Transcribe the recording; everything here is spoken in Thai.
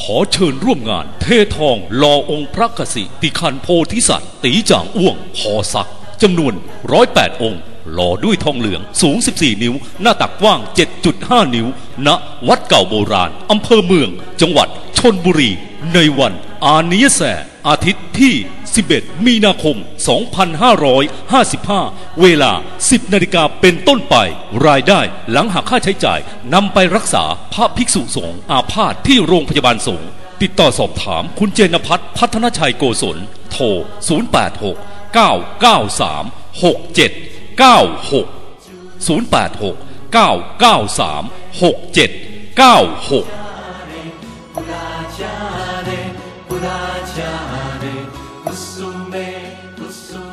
ขอเชิญร่วมงาน เททองรอองค์พระกสิติคันโพธิสัตว์ตีจ่างอ้วงหอศักจำนวนร้อยแปดองค์ หล่อด้วยทองเหลืองสูง 14 นิ้ว หน้าตักกว้าง 7.5 นิ้วณวัดเก่าโบราณอำเภอเมือง จังหวัดชนบุรี ในวันอาเนียแสอาทิตย์ที่ 11 มีนาคม 2555 เวลา 10 นาฬิกาเป็นต้นไป รายได้หลังหักค่าใช้จ่ายนำไปรักษาพระภิกษุสงฆ์อาพาธที่โรงพยาบาลสงฆ์ติดต่อสอบถามคุณเจนพัฒน์พัฒนชัยโกศล โทร 086 993 67 96 086 993 67 96